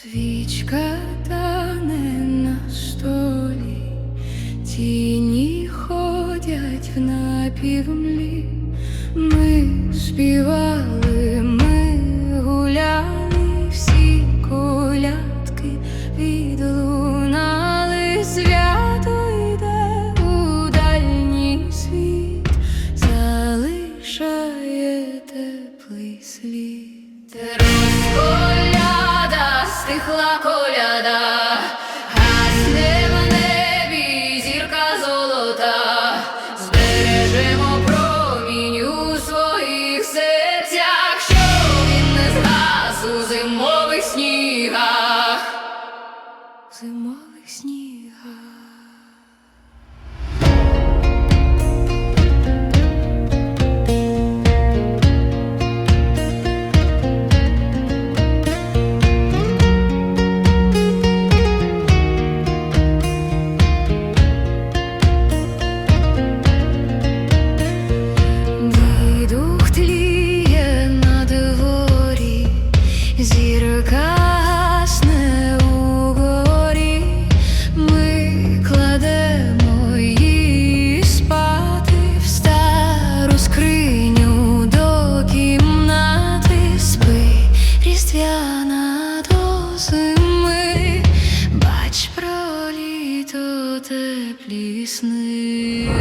Свічка тане на столі, тіні ходять в напівмлі, ми співали. сніга. теплі сни.